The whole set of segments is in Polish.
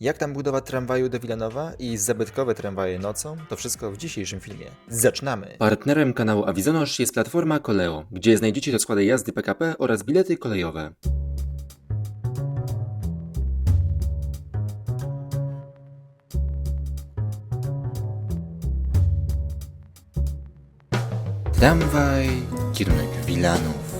Jak tam budowa tramwaju do Wilanowa i zabytkowe tramwaje nocą? To wszystko w dzisiejszym filmie. Zaczynamy! Partnerem kanału Avizonosz jest platforma Koleo, gdzie znajdziecie rozkłady jazdy PKP oraz bilety kolejowe. Tramwaj, kierunek Wilanów.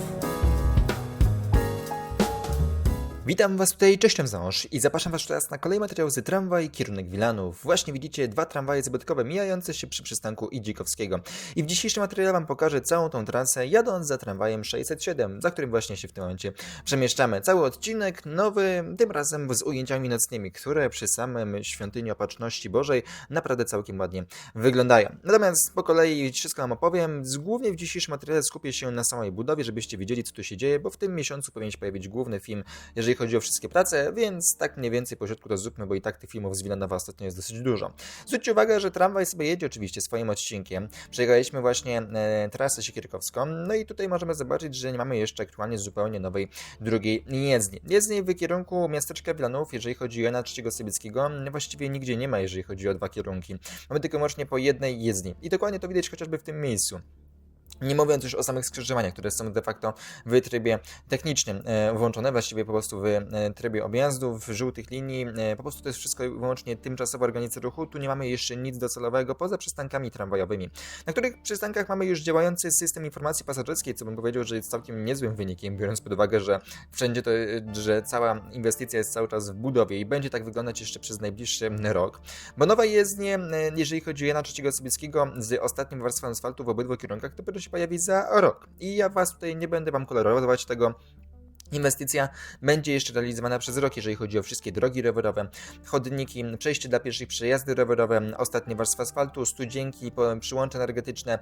Witam Was tutaj, cześć Zanosz i zapraszam Was teraz na kolejny materiał z tramwaj kierunek Wilanów. Właśnie widzicie dwa tramwaje zabytkowe mijające się przy przystanku Idzikowskiego. I w dzisiejszym materiale Wam pokażę całą tą trasę jadąc za tramwajem 607, za którym właśnie się w tym momencie przemieszczamy. Cały odcinek nowy, tym razem z ujęciami nocnymi, które przy samym świątyni Opatrzności Bożej naprawdę całkiem ładnie wyglądają. Natomiast po kolei wszystko Wam opowiem. Głównie w dzisiejszym materiale skupię się na samej budowie, żebyście wiedzieli co tu się dzieje, bo w tym miesiącu powinien się pojawić główny film jeżeli chodzi o wszystkie prace, więc tak mniej więcej po środku to zróbmy, bo i tak tych filmów z Wilanowa ostatnio jest dosyć dużo. Zwróćcie uwagę, że tramwaj sobie jedzie oczywiście swoim odcinkiem. Przejechaliśmy właśnie e, trasę siekierkowską, no i tutaj możemy zobaczyć, że nie mamy jeszcze aktualnie zupełnie nowej drugiej jezdni. Jezdni w kierunku miasteczka Wilanów, jeżeli chodzi o Jana III Sowieckiego, właściwie nigdzie nie ma, jeżeli chodzi o dwa kierunki. Mamy tylko wyłącznie po jednej jezdni. I dokładnie to widać chociażby w tym miejscu. Nie mówiąc już o samych skrzyżowaniach, które są de facto w trybie technicznym e, włączone, właściwie po prostu w e, trybie objazdów, żółtych linii. E, po prostu to jest wszystko wyłącznie tymczasowa organizacja ruchu. Tu nie mamy jeszcze nic docelowego poza przystankami tramwajowymi, na których przystankach mamy już działający system informacji pasażerskiej, co bym powiedział, że jest całkiem niezłym wynikiem, biorąc pod uwagę, że wszędzie to, że cała inwestycja jest cały czas w budowie i będzie tak wyglądać jeszcze przez najbliższy rok. Bo nowa jezdnie, jeżeli chodzi o Jana III Sobieskiego z ostatnim warstwą asfaltu w obydwu kierunkach, to dopiero się pojawi za rok. I ja was tutaj nie będę wam kolorować tego. Inwestycja będzie jeszcze realizowana przez rok, jeżeli chodzi o wszystkie drogi rowerowe, chodniki, przejście dla pieszych, przejazdy rowerowe, ostatnie warstwy asfaltu, studzienki, przyłącza energetyczne,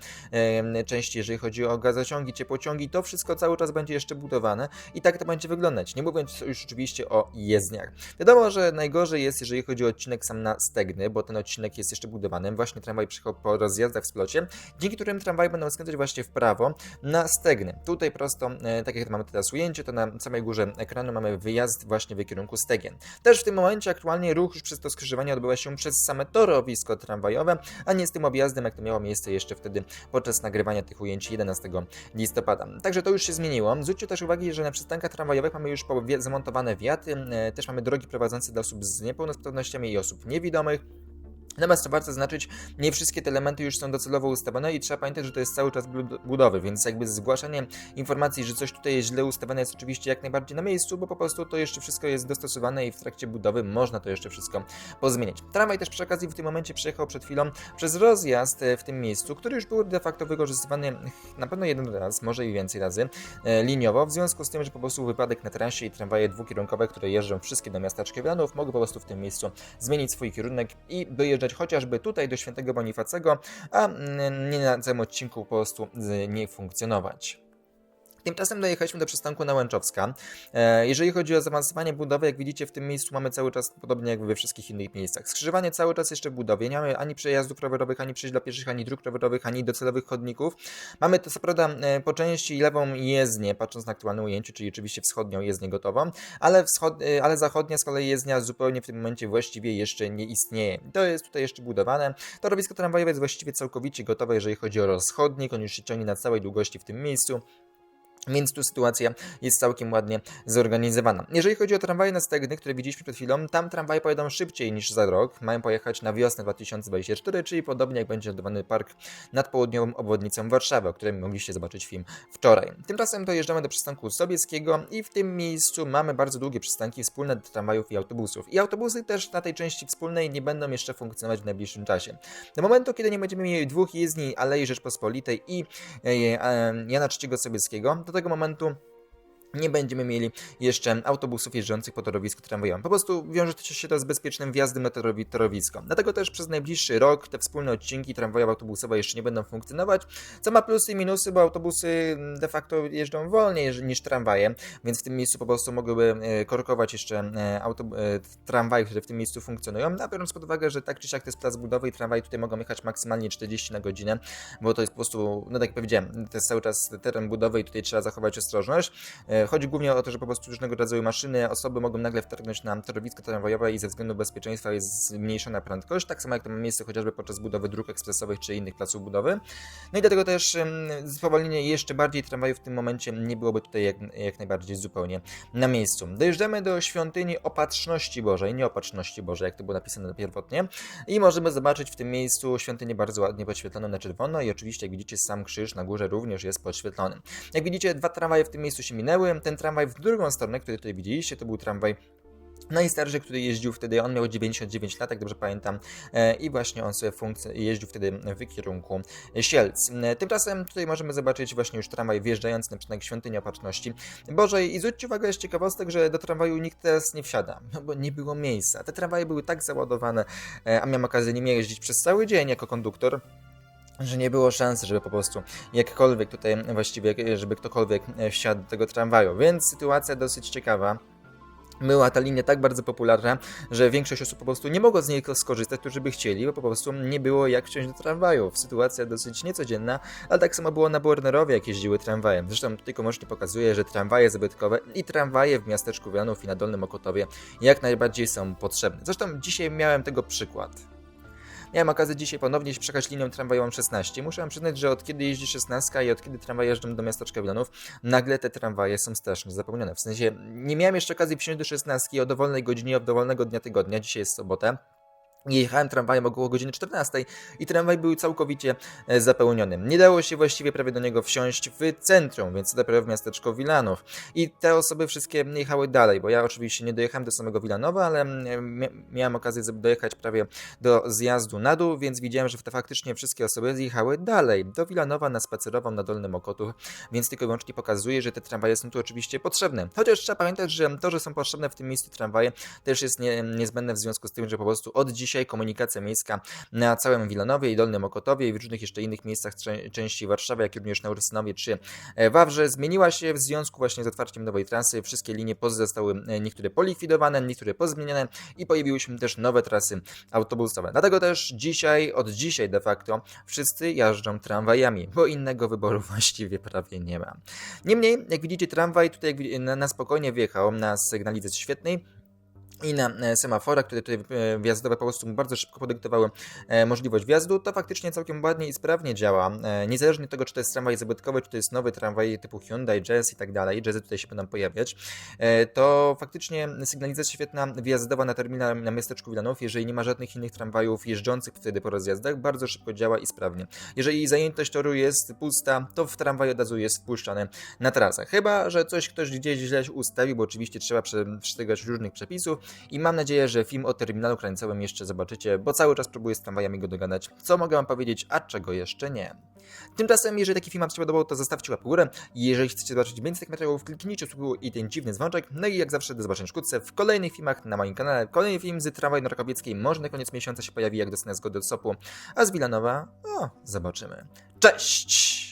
części, jeżeli chodzi o gazociągi, ciepłociągi, to wszystko cały czas będzie jeszcze budowane i tak to będzie wyglądać. Nie mówiąc już oczywiście o jezdniach. Wiadomo, że najgorzej jest, jeżeli chodzi o odcinek sam na Stegny, bo ten odcinek jest jeszcze budowany. Właśnie tramwaj przyjechał po rozjazdach w splocie, dzięki którym tramwaje będą skręcać właśnie w prawo na Stegny. Tutaj prosto, e, tak jak mamy teraz ujęcie, to na samej górze ekranu mamy wyjazd właśnie w kierunku Stegien. Też w tym momencie aktualnie ruch już przez to skrzyżowanie odbywa się przez same torowisko tramwajowe, a nie z tym objazdem, jak to miało miejsce jeszcze wtedy podczas nagrywania tych ujęć 11 listopada. Także to już się zmieniło. Zwróćcie też uwagę, że na przystankach tramwajowych mamy już zamontowane wiaty, e, też mamy drogi prowadzące do osób z niepełnosprawnościami i osób niewidomych. Natomiast co warto zaznaczyć, nie wszystkie te elementy już są docelowo ustawione i trzeba pamiętać, że to jest cały czas bud- budowy, więc jakby zgłaszanie informacji, że coś tutaj jest źle ustawione jest oczywiście jak najbardziej na miejscu, bo po prostu to jeszcze wszystko jest dostosowane i w trakcie budowy można to jeszcze wszystko pozmieniać. Tramwaj też przy okazji w tym momencie przejechał przed chwilą przez rozjazd e, w tym miejscu, który już był de facto wykorzystywany na pewno jeden raz, może i więcej razy, e, liniowo, w związku z tym, że po prostu wypadek na trasie i tramwaje dwukierunkowe, które jeżdżą wszystkie do miasteczka Wilanów, mogły po prostu w tym miejscu zmienić swój kierunek i dojeżdżać chociażby tutaj do Świętego Bonifacego, a mm, nie na całym odcinku po prostu nie funkcjonować. Tymczasem dojechaliśmy do przystanku Nałęczowska. E, Jeżeli chodzi o zaawansowanie budowy, jak widzicie w tym miejscu mamy cały czas, podobnie jak we wszystkich innych miejscach, skrzyżowanie cały czas jeszcze w budowie, nie mamy ani przejazdów rowerowych, ani przejść dla pieszych, ani dróg rowerowych, ani docelowych chodników. Mamy to co prawda e, po części lewą jezdnię, patrząc na aktualne ujęcie, czyli oczywiście wschodnią jezdnię gotową, ale, wschod, e, ale zachodnia z kolei jezdnia zupełnie w tym momencie właściwie jeszcze nie istnieje. To jest tutaj jeszcze budowane. Torowisko tramwajowe jest właściwie całkowicie gotowe, jeżeli chodzi o rozchodnik, on już się ciągnie na całej długości w tym miejscu. Więc tu sytuacja jest całkiem ładnie zorganizowana. Jeżeli chodzi o tramwaje na Stegny, które widzieliśmy przed chwilą, tam tramwaje pojadą szybciej niż za rok. Mają pojechać na wiosnę 2024, czyli podobnie jak będzie budowany park nad południową obwodnicą Warszawy, o którym mogliście zobaczyć film wczoraj. Tymczasem dojeżdżamy do przystanku Sobieskiego i w tym miejscu mamy bardzo długie przystanki wspólne do tramwajów i autobusów. I autobusy też na tej części wspólnej nie będą jeszcze funkcjonować w najbliższym czasie. Do momentu, kiedy nie będziemy mieli dwóch jezdni Alei Rzeczpospolitej i e, e, Jana III Sobieskiego, do tego momentu nie będziemy mieli jeszcze autobusów jeżdżących po torowisku tramwajowym. Po prostu wiąże się to z bezpiecznym wjazdem na torowi- torowisko. Dlatego też przez najbliższy rok te wspólne odcinki tramwajowo-autobusowe jeszcze nie będą funkcjonować, co ma plusy i minusy, bo autobusy de facto jeżdżą wolniej niż tramwaje, więc w tym miejscu po prostu mogłyby e, korkować jeszcze e, auto, e, tramwaje, które w tym miejscu funkcjonują, a biorąc pod uwagę, że tak czy siak to jest plac budowy i tramwaje tutaj mogą jechać maksymalnie 40 na godzinę, bo to jest po prostu, no tak jak powiedziałem, to jest cały czas teren budowy i tutaj trzeba zachować ostrożność. E, Chodzi głównie o to, że po prostu różnego rodzaju maszyny, osoby mogą nagle wtargnąć na torowisko tramwajowe i ze względu bezpieczeństwa jest zmniejszona prędkość, tak samo jak to ma miejsce chociażby podczas budowy dróg ekspresowych czy innych placów budowy. No i dlatego też spowolnienie jeszcze bardziej tramwaju w tym momencie nie byłoby tutaj jak, jak najbardziej zupełnie na miejscu. Dojeżdżamy do świątyni Opatrzności Bożej, nie Opatrzności Bożej, jak to było napisane pierwotnie, i możemy zobaczyć w tym miejscu świątynię bardzo ładnie podświetloną na czerwono i oczywiście, jak widzicie, sam krzyż na górze również jest podświetlony. Jak widzicie, dwa tramwaje w tym miejscu się minęły. Ten tramwaj w drugą stronę, który tutaj widzieliście, to był tramwaj najstarszy, który jeździł wtedy, on miał 99 lat, jak dobrze pamiętam, e, i właśnie on sobie jeździł wtedy w kierunku Sielc. E, Tymczasem tutaj możemy zobaczyć właśnie już tramwaj wjeżdżający na przykład świątynię Opatrzności Bożej i zwróćcie uwagę z ciekawostek, że do tramwaju nikt teraz nie wsiada, no bo nie było miejsca. Te tramwaje były tak załadowane, e, a miałem okazję nimi jeździć przez cały dzień jako konduktor, że nie było szans, żeby po prostu jakkolwiek tutaj właściwie, żeby ktokolwiek e, wsiadł do tego tramwaju, więc sytuacja dosyć ciekawa. Była ta linia tak bardzo popularna, że większość osób po prostu nie mogło z niej skorzystać, którzy by chcieli, bo po prostu nie było jak wsiąść do tramwajów. Sytuacja dosyć niecodzienna, ale tak samo było na Bornerowie, jak jeździły tramwaje. Zresztą tutaj komocznie pokazuje, że tramwaje zabytkowe i tramwaje w miasteczku Wilanów i na Dolnym Okotowie jak najbardziej są potrzebne. Zresztą dzisiaj miałem tego przykład. Miałem okazję dzisiaj ponownie przejechać linią tramwajową 16. Muszę przyznać, że od kiedy jeździ 16 i od kiedy tramwaje jeżdżą do miasteczka Wilanów, nagle te tramwaje są strasznie zapełnione. W sensie nie miałem jeszcze okazji wsiąść do 16 o dowolnej godzinie, od dowolnego dnia tygodnia. Dzisiaj jest sobota. Jechałem tramwajem około godziny 14 i tramwaj był całkowicie e, zapełniony. Nie dało się właściwie prawie do niego wsiąść w centrum, więc dopiero w miasteczko Wilanów. I te osoby wszystkie jechały dalej, bo ja oczywiście nie dojechałem do samego Wilanowa, ale mia- miałem okazję dojechać prawie do zjazdu na dół, więc widziałem, że faktycznie wszystkie osoby zjechały dalej, do Wilanowa na spacerową na Dolnym Okotu, więc tylko i wyłącznie pokazuje, że te tramwaje są tu oczywiście potrzebne. Chociaż trzeba pamiętać, że to, że są potrzebne w tym miejscu tramwaje, też jest nie, niezbędne w związku z tym, że po prostu od dzisiaj komunikacja miejska na całym Wilanowie i Dolnym Okotowie i w różnych jeszcze innych miejscach czę- części Warszawy, jak również na Ursynowie czy e, Wawrze zmieniła się w związku właśnie z otwarciem nowej trasy. Wszystkie linie POZ zostały e, niektóre polikwidowane, niektóre pozmieniane i pojawiły się też nowe trasy autobusowe. Dlatego też dzisiaj, od dzisiaj de facto, wszyscy jeżdżą tramwajami, bo innego wyboru właściwie prawie nie ma. Niemniej, jak widzicie, tramwaj tutaj na, spokojnie wjechał na sygnalizacji świetnej i na e, semafora, które tutaj e, wjazdowe po prostu bardzo szybko podyktowały e, możliwość wjazdu, to faktycznie całkiem ładnie i sprawnie działa. Niezależnie od tego, czy to jest tramwaj zabytkowy, czy to jest nowy tramwaj typu Hyundai, Jazz i tak dalej, Jazzy tutaj się będą pojawiać, to faktycznie sygnalizacja świetna wjazdowa na terminal na miasteczku Wilanów, jeżeli nie ma żadnych innych tramwajów jeżdżących wtedy po rozjazdach, bardzo szybko działa i sprawnie. Jeżeli zajętość toru jest pusta, to w tramwaj od razu jest wpuszczany na trasę. Chyba, że coś ktoś gdzieś źle ustawił, bo oczywiście trzeba przestrzegać różnych przepisów, i mam nadzieję, że film o terminalu krańcowym jeszcze zobaczycie, bo cały czas próbuję z tramwajami go dogadać, co mogę wam powiedzieć, a czego jeszcze nie. Tymczasem, jeżeli taki film wam się podobał, to zostawcie łapkę w górę. Jeżeli chcecie zobaczyć więcej tych materiałów, kliknijcie subskrybuj i ten dziwny dzwoneczek. No i jak zawsze do zobaczenia wkrótce w kolejnych filmach na moim kanale. Kolejny film z Tramwaj Norokowieckiej może na koniec miesiąca się pojawi, jak dostanę zgody od SOP-u, a z Wilanowa, o, zobaczymy. Cześć!